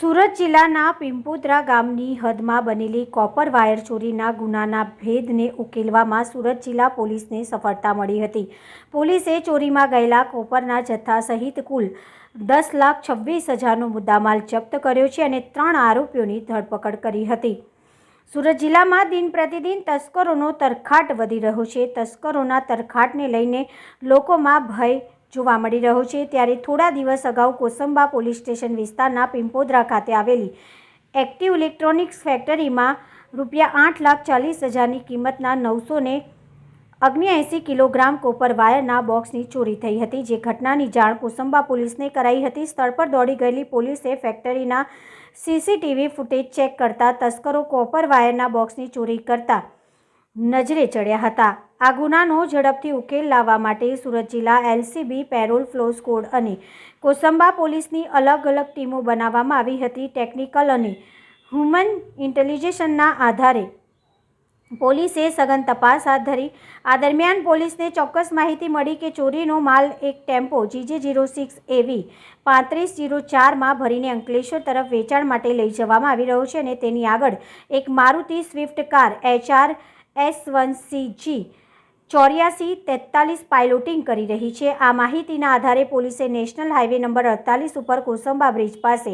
સુરત જિલ્લાના પિંપોદરા ગામની હદમાં બનેલી કોપર વાયર ચોરીના ગુનાના ભેદને ઉકેલવામાં સુરત જિલ્લા પોલીસને સફળતા મળી હતી. પોલીસે ચોરીમાં ગયેલા કોપરના જથ્થા સહિત કુલ દસ લાખ છવ્વીસ હજારનો મુદ્દામાલ જપ્ત કર્યો છે અને ત્રણ આરોપીઓની ધરપકડ કરી હતી. સુરત જિલ્લામાં દિન પ્રતિદિન તસ્કરોનો તરખાટ વધી રહ્યો છે. તસ્કરોના તરખાટને લઈને લોકોમાં ભય જોવા મળી રહ્યો છે ત્યારે થોડા દિવસ અગાઉ કોસંબા પોલીસ સ્ટેશન વિસ્તારના પિંપોદરા ખાતે આવેલી એક્ટિવ ઇલેક્ટ્રોનિક્સ ફેક્ટરીમાં રૂપિયા આઠ લાખ ચાલીસ હજારની કિંમતના નવસો ને અગ્નિએંસી કિલોગ્રામ કોપર વાયરના બોક્સની ચોરી થઈ હતી. જે ઘટનાની જાણ કોસંબા પોલીસને કરાઈ હતી. સ્થળ પર દોડી ગયેલી પોલીસે ફેક્ટરીના સીસીટીવી ફૂટેજ ચેક કરતા તસ્કરો કોપર વાયરના બોક્સની ચોરી કરતા નજરે ચડ્યા હતા. આ ગુનાનો ઝડપથી ઉકેલ લાવવા માટે સુરત જિલ્લા એલસીબી પેરોલ ફ્લો સ્કોડ અને કોસંબા પોલીસની અલગ અલગ ટીમો બનાવવામાં આવી હતી. ટેકનિકલ અને હ્યુમન ઇન્ટેલિજન્સના આધારે પોલીસે સઘન તપાસ હાથ ધરી. આ દરમિયાન પોલીસને ચોક્કસ માહિતી મળી કે ચોરીનો માલ એક tempo GJ zero six AV પાંત્રીસ જીરો ચારમાં ભરીને અંકલેશ્વર તરફ વેચાણ માટે લઈ જવામાં આવી રહ્યો છે અને તેની આગળ એક Maruti swift car HR S one G ચોર્યાસી તેતાલીસ પાયલોટિંગ કરી રહી છે. આ માહિતીના આધારે પોલીસે નેશનલ હાઇવે નંબર અડતાલીસ ઉપર કોસંબા બ્રિજ પાસે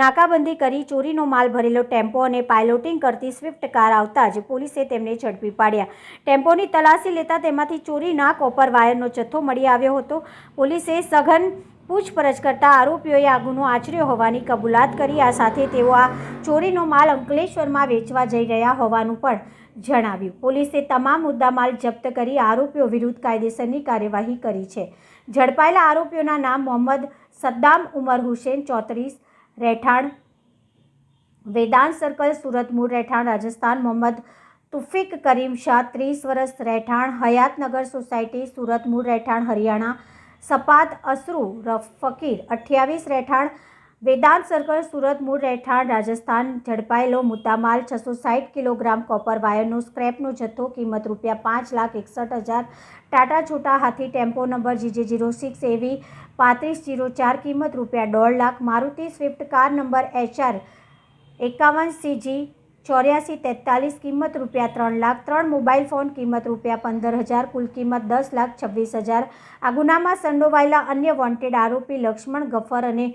નાકાબંધી કરી ચોરીનો માલ ભરેલો ટેમ્પો અને પાયલોટિંગ કરતી સ્વિફ્ટ કાર આવતા જ પોલીસે તેમને ઝડપી પાડ્યા. ટેમ્પોની તલાશી લેતા તેમાંથી ચોરીના કોપર વાયરનો જથ્થો મળી આવ્યો હતો. પોલીસે સઘન પૂછપરછ કરતા આરોપીઓએ આ ગુનો આચર્યો હોવાની કબૂલાત કરી. આ સાથે તેઓ આ ચોરીનો માલ અંકલેશ્વરમાં વેચવા જઈ રહ્યા હોવાનું પણ જણાવ્યું. પોલીસે તમામ મુદ્દામાલ જપ્ત કરી આરોપીઓ વિરુદ્ધ કાયદેસરની કાર્યવાહી કરી છે. ઝડપાયેલા આરોપીઓના નામ મોહમ્મદ સદ્દામ ઉમર હુસેન ચોત્રીસ, રહેઠાણ વેદાંત સર્કલ, સુરત મૂળ રહેઠાણ, રાજસ્થાન મોહમ્મદ તુફિક કરીમ શાહ ત્રીસ વર્ષ, રહેઠાણ હયાતનગર સોસાયટી, સુરત મૂળ રહેઠાણ, હરિયાણા સપાત અસરુ ફકીર, અઠ્યાવીસ રહેઠાણ, વેદાંત સર્કલ, સુરત મૂળ રહેઠાણ, રાજસ્થાન, ઝડપાયેલો મુદ્દામાલ છસો સાઠ કિલોગ્રામ કોપર વાયરનો સ્ક્રેપનો જથ્થો, કિંમત રૂપિયા પાંચ લાખ એકસઠ હજાર. Tata Chhota Hathi tempo number GJ zero six AV પાંત્રીસ જીરો ચાર, કિંમત રૂપિયા દોઢ lakh. Maruti swift car number HR એકાવન સીજી ચોર્યાસી તેતાલીસ કિંમત રૂપિયા ત્રણ લાખ ત્રણ મોબાઈલ ફોન કિંમત રૂપિયા પંદર હજાર, કુલ કિંમત દસ લાખ છવ્વીસ હજાર. આ ગુનામાં સંડોવાયેલા અન્ય વોન્ટેડ આરોપી લક્ષ્મણ ગફ્ફર અને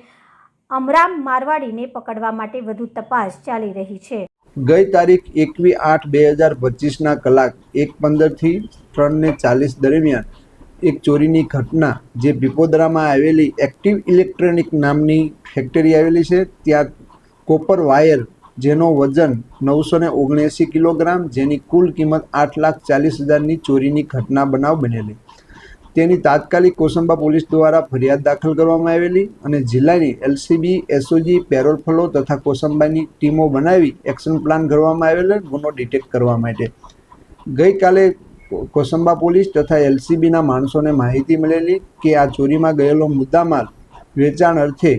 અમરામ મારવાડીને પકડવા માટે વધુ તપાસ ચાલી રહી છે. ગઈ તારીખ એકવી આઠ બે હજાર પચીસના કલાક એક પંદરથી ત્રણને ચાલીસ દરમિયાન એક ચોરીની ઘટના જે બિપોદરામાં આવેલી એક્ટિવ ઇલેક્ટ્રોનિક નામની ફેક્ટરી આવેલી છે, ત્યાં કોપર વાયર જેનો વજન નવસો ને ઓગણએંસી કિલોગ્રામ, જેની કુલ કિંમત આઠ લાખ ચાલીસ હજારની ચોરીની ઘટના બનાવ બનેલી. તેની તાત્કાલિક કોસંબા પોલીસ દ્વારા ફરિયાદ દાખલ કરવામાં આવેલી અને જિલ્લાની એલસીબી, એસઓજી, પેરોલ ફલો તથા કોસંબાની ટીમો બનાવી એક્શન પ્લાન કરવામાં આવેલો ગુનો ડિટેક્ટ કરવા માટે. ગઈકાલે કોસંબા પોલીસ તથા એલસીબીના માણસોને માહિતી મળેલી કે આ ચોરીમાં ગયેલો મુદ્દામાલ વેચાણ અર્થે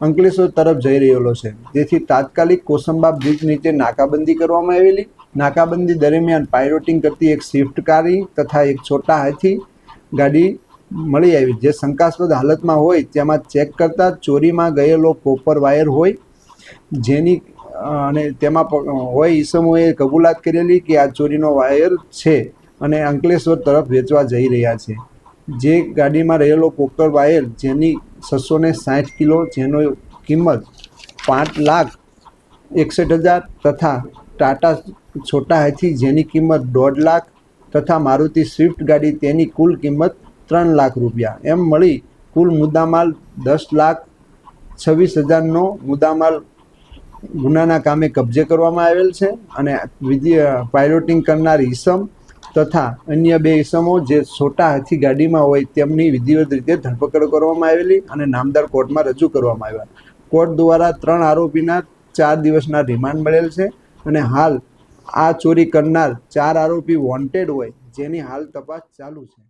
અંકલેશ્વર તરફ જઈ રહેલો છે. જેથી તાત્કાલિક કોસંબા બ્રિજ નીચે નાકાબંધી કરવામાં આવેલી. નાકાબંધી દરમિયાન પાયરોટિંગ કરતી એક સ્વિફ્ટ કારી તથા એક છોટા હાથી ગાડી મળી આવી. જે શંકાસ્પદ હાલતમાં હોય તેમાં ચેક કરતાં ચોરીમાં ગયેલો કોપર વાયર હોય. જેની અને તેમાં હોય ઈસમોએ કબૂલાત કરેલી કે આ ચોરીનો વાયર છે અને અંકલેશ્વર તરફ વેચવા જઈ રહ્યા છે. જે ગાડીમાં રહેલો કોકર વાયર જેની છસો ને સાઠ કિલો જેનો કિંમત પાંચ લાખ એકસઠ હજાર તથા ટાટા છોટા હાથી જેની કિંમત દોઢ લાખ તથા મારુતિ સ્વિફ્ટ ગાડી તેની કુલ કિંમત ત્રણ લાખ રૂપિયા. એમ મળી કુલ મુદ્દામાલ દસ લાખ છવ્વીસ હજારનો મુદ્દામાલ ગુનાના કામે કબજે કરવામાં આવેલ છે અને પાયલોટિંગ કરનાર ઈસમ તથા અન્ય બે ઇસમો જે છોટા હાથી ગાડીમાં હોય તેમની વિધિવત રીતે ધરપકડ કરવામાં આવેલી અને નામદાર કોર્ટમાં રજૂ કરવામાં આવ્યા. કોર્ટ દ્વારા ત્રણ આરોપીના ચાર દિવસના રિમાન્ડ મળેલ છે અને હાલ આ ચોરી કરનાર ચાર આરોપી વોન્ટેડ હોય જેની હાલ તપાસ ચાલુ છે.